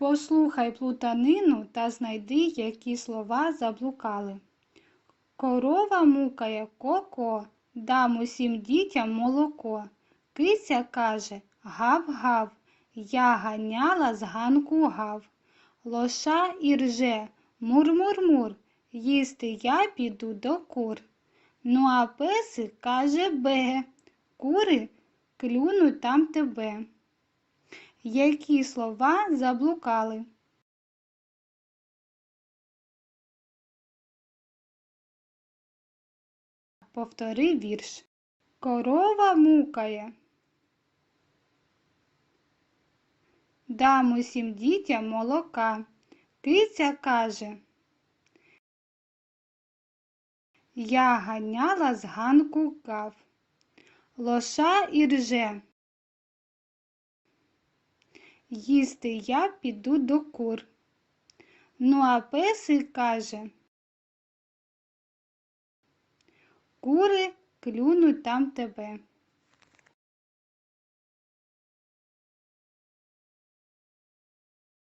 Послухай плутанину та знайди, які слова заблукали. Корова мукає ко-ко, дам усім дітям молоко. Киця каже гав-гав, я ганяла з ганку гав. Лоша і рже мур-мур-мур, їсти я піду до кур. Ну а песик каже бе, кури клюнуть там тебе. Які слова заблукали? Повтори вірш. Корова мукає. Дам усім дітям молока. Киця каже. Я ганяла з ганку гав. Лоша і рже. Їсти я піду до кур. Ну а песик каже. Кури клюнуть там тебе.